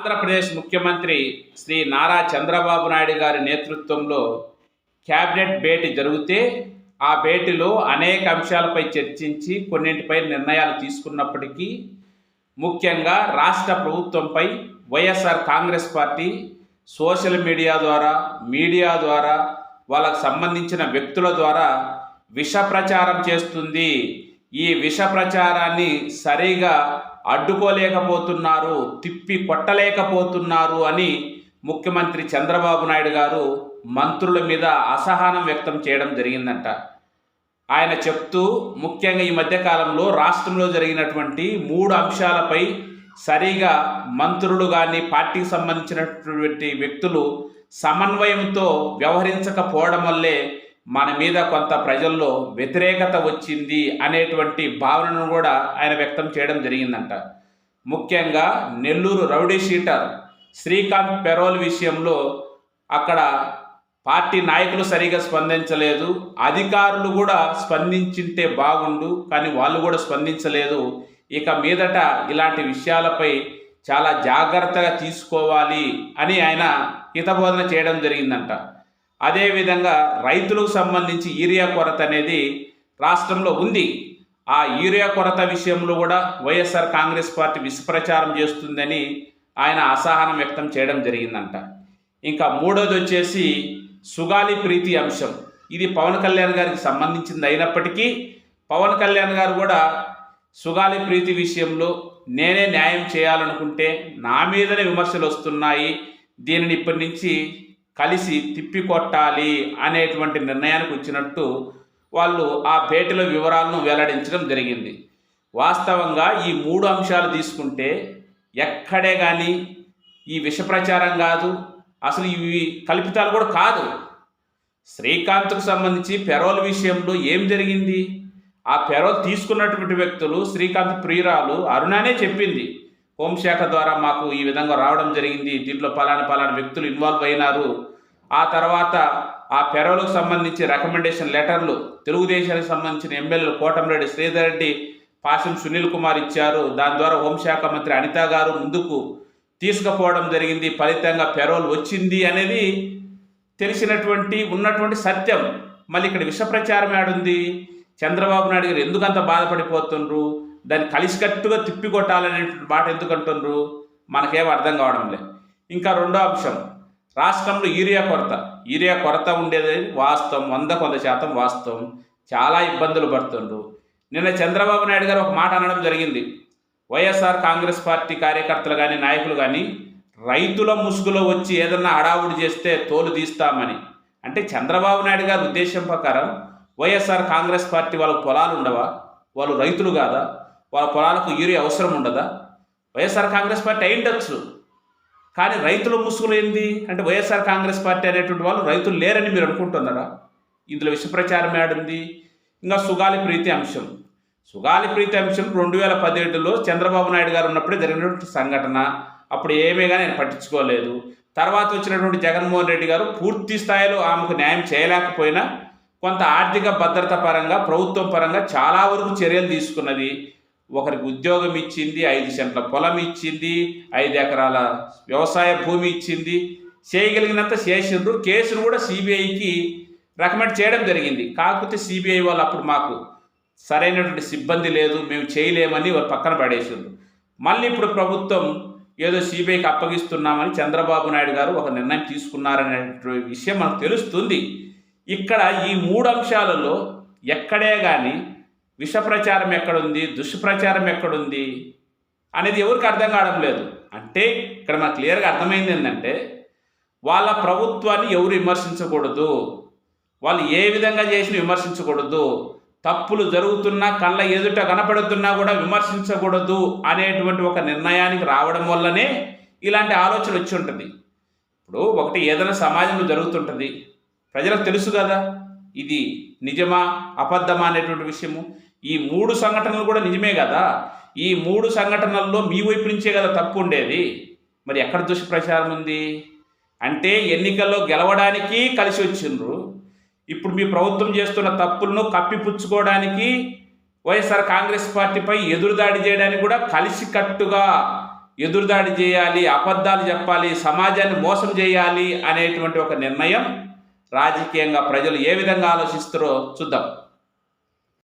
ఆంధ్రప్రదేశ్ ముఖ్యమంత్రి శ్రీ నారా చంద్రబాబు నాయుడు గారి నేతృత్వంలో క్యాబినెట్ భేటీ జరిగితే ఆ భేటీలో అనేక అంశాలపై చర్చించి కొన్నింటిపై నిర్ణయాలు తీసుకున్నప్పటికీ ముఖ్యంగా రాష్ట్ర ప్రభుత్వంపై YSR Congress party social media ద్వారా మీడియా ద్వారా వాళ్ళకు సంబంధించిన వ్యక్తుల ద్వారా విష ప్రచారం చేస్తుంది. ఈ విష ప్రచారాన్ని సరిగా అడ్డుకోలేకపోతున్నారు తిప్పి కొట్టలేకపోతున్నారు అని ముఖ్యమంత్రి చంద్రబాబు నాయుడు గారు మంత్రుల మీద అసహనం వ్యక్తం చేయడం జరిగిందంట. ఆయన చెప్తూ ముఖ్యంగా ఈ మధ్యకాలంలో రాష్ట్రంలో జరిగినటువంటి మూడు అంశాలపై సరిగా మంత్రులు కానీ పార్టీకి సంబంధించినటువంటి వ్యక్తులు సమన్వయంతో వ్యవహరించకపోవడం వల్లే మన మీద కొంత ప్రజల్లో వ్యతిరేకత వచ్చింది అనేటువంటి భావనను కూడా ఆయన వ్యక్తం చేయడం జరిగిందంట. ముఖ్యంగా Nellore rowdy sheeter Srikanth parole విషయంలో అక్కడ పార్టీ నాయకులు సరిగా స్పందించలేదు. అధికారులు కూడా స్పందించింటే బాగుండు కానీ వాళ్ళు కూడా స్పందించలేదు. ఇక మీదట ఇలాంటి విషయాలపై చాలా జాగ్రత్తగా తీసుకోవాలి అని ఆయన హితబోధన చేయడం జరిగిందంట. అదేవిధంగా రైతులకు సంబంధించి యూరియా కొరత అనేది రాష్ట్రంలో ఉంది. ఆ యూరియా కొరత విషయంలో కూడా వైఎస్ఆర్ కాంగ్రెస్ పార్టీ విషప్రచారం చేస్తుందని ఆయన అసహనం వ్యక్తం చేయడం జరిగిందంట. ఇంకా మూడోది వచ్చేసి సుగాలి ప్రీతి అంశం. ఇది పవన్ కళ్యాణ్ గారికి సంబంధించింది అయినప్పటికీ పవన్ కళ్యాణ్ గారు కూడా సుగాలి ప్రీతి విషయంలో నేనే న్యాయం చేయాలనుకుంటే నా మీదనే విమర్శలు వస్తున్నాయి. దీనిని ఇప్పటి నుంచి కలిసి తిప్పికొట్టాలి అనేటువంటి నిర్ణయానికి వచ్చినట్టు వాళ్ళు ఆ భేటీలో వివరాలను వెల్లడించడం జరిగింది. వాస్తవంగా ఈ మూడు అంశాలు తీసుకుంటే ఎక్కడే కానీ ఈ విషప్రచారం కాదు అసలు ఇవి కల్పితాలు కూడా కాదు. శ్రీకాంత్కు సంబంధించి పెరోల్ విషయంలో ఏం జరిగింది? ఆ పెరోల్ తీసుకున్నటువంటి వ్యక్తులు శ్రీకాంత్ ప్రియురాలు అరుణానే చెప్పింది. హోంశాఖ ద్వారా మాకు ఈ విధంగా రావడం జరిగింది. దీంట్లో పలానా పలానా వ్యక్తులు ఇన్వాల్వ్ అయినారు. ఆ తర్వాత ఆ పెరవలకు సంబంధించి రికమెండేషన్ లెటర్లు తెలుగుదేశానికి సంబంధించిన ఎమ్మెల్యేలు కోటమిరెడ్డి శ్రీధర్ రెడ్డి పాసం సునీల్ కుమార్ ఇచ్చారు. దాని ద్వారా హోంశాఖ మంత్రి అనిత గారు ముందుకు తీసుకుపోవడం జరిగింది. ఫలితంగా పెరోల్ వచ్చింది అనేది తెలిసినటువంటి ఉన్నటువంటి సత్యం. మళ్ళీ ఇక్కడ విష ప్రచారం ఏడుంది? చంద్రబాబు నాయుడు గారు ఎందుకంత బాధపడిపోతుండ్రు? దాన్ని కలిసికట్టుగా తిప్పికొట్టాలనే మాట ఎందుకంటుండ్రు మనకేం అర్థం కావడం లేదు ఇంకా రెండో అంశం. రాష్ట్రంలో యూరియా కొరత. యూరియా కొరత ఉండేది వాస్తవం వంద కొంత శాతం వాస్తవం. చాలా ఇబ్బందులు పడుతుండ్రు. నిన్న చంద్రబాబు నాయుడు గారు ఒక మాట అనడం జరిగింది. వైఎస్ఆర్ కాంగ్రెస్ పార్టీ కార్యకర్తలు కానీ నాయకులు కానీ రైతుల ముసుగులో వచ్చి ఏదన్నా హడావుడి చేస్తే తోలు తీస్తామని. అంటే చంద్రబాబు నాయుడు గారి ఉద్దేశం ప్రకారం వైఎస్ఆర్ కాంగ్రెస్ పార్టీ వాళ్ళ పొలాలు ఉండవా? వాళ్ళు రైతులు కాదా? వాళ్ళ పొలాలకు యూరియా అవసరం ఉండదా? వైఎస్ఆర్ కాంగ్రెస్ పార్టీ అయిండొచ్చు కానీ రైతుల ముసుగులు ఏంది? అంటే వైఎస్ఆర్ కాంగ్రెస్ పార్టీ అనేటువంటి వాళ్ళు రైతులు లేరని మీరు అనుకుంటున్నారా? ఇందులో విషప్రచారం ఏడుంది? ఇంకా సుగాలి ప్రీతి అంశం. సుగాలి ప్రీతి అంశం రెండు వేల పదిహేడులో చంద్రబాబు నాయుడు గారు ఉన్నప్పుడే జరిగినటువంటి సంఘటన. అప్పుడు ఏమీ కానీ నేను పట్టించుకోలేదు. తర్వాత వచ్చినటువంటి జగన్మోహన్ రెడ్డి గారు పూర్తి స్థాయిలో ఆమెకు న్యాయం చేయలేకపోయినా కొంత ఆర్థిక భద్రత పరంగా ప్రభుత్వం పరంగా చాలా వరకు చర్యలు తీసుకున్నది. ఒకరికి ఉద్యోగం ఇచ్చింది ఐదు సెంట్ల పొలం ఇచ్చింది ఐదు ఎకరాల వ్యవసాయ భూమి ఇచ్చింది. చేయగలిగినంత చేసిండ్రు కేసును కూడా సిబిఐకి రికమెండ్ చేయడం జరిగింది. కాకపోతే సిబిఐ వాళ్ళు అప్పుడు మాకు సరైనటువంటి సిబ్బంది లేదు మేము చేయలేమని వాళ్ళు పక్కన పడేసిండ్రు. మళ్ళీ ఇప్పుడు ప్రభుత్వం ఏదో సిబిఐకి అప్పగిస్తున్నామని చంద్రబాబు నాయుడు గారు ఒక నిర్ణయం తీసుకున్నారనే విషయం మనకు తెలుస్తుంది. ఇక్కడ ఈ మూడు అంశాలలో ఎక్కడే కానీ విష ప్రచారం ఎక్కడుంది? దుష్ప్రచారం ఎక్కడుంది? అనేది ఎవరికి అర్థం కావడం లేదు. అంటే ఇక్కడ మాకు క్లియర్గా అర్థమైంది ఏంటంటే వాళ్ళ ప్రభుత్వాన్ని ఎవరు విమర్శించకూడదు? వాళ్ళు ఏ విధంగా చేసిన విమర్శించకూడదు. తప్పులు జరుగుతున్నా కళ్ళ ఎదుట కనపడుతున్నా కూడా విమర్శించకూడదు అనేటువంటి ఒక నిర్ణయానికి రావడం వల్లనే ఇలాంటి ఆలోచన వచ్చి ఉంటుంది. ఇప్పుడు ఒకటి ఏదైనా సమాజంలో జరుగుతుంటుంది. ప్రజలకు తెలుసు కదా ఇది నిజమా అబద్ధమా అనేటువంటి విషయము. ఈ మూడు సంఘటనలు కూడా నిజమే కదా? ఈ మూడు సంఘటనల్లో మీ వైపు నుంచే కదా తప్పు ఉండేది. మరి ఎక్కడ దుష్ప్రచారం ఉంది? అంటే ఎన్నికల్లో గెలవడానికి కలిసి వచ్చిండ్రు. ఇప్పుడు మీ ప్రభుత్వం చేస్తున్న తప్పులను కప్పిపుచ్చుకోవడానికి వైఎస్ఆర్ కాంగ్రెస్ పార్టీపై ఎదురుదాడి చేయడానికి కూడా కలిసి కట్టుగా ఎదురుదాడి చేయాలి అబద్ధాలు చెప్పాలి సమాజాన్ని మోసం చేయాలి అనేటువంటి ఒక నిర్ణయం రాజకీయంగా ప్రజలు ఏ విధంగా ఆలోచిస్తారో చూద్దాం.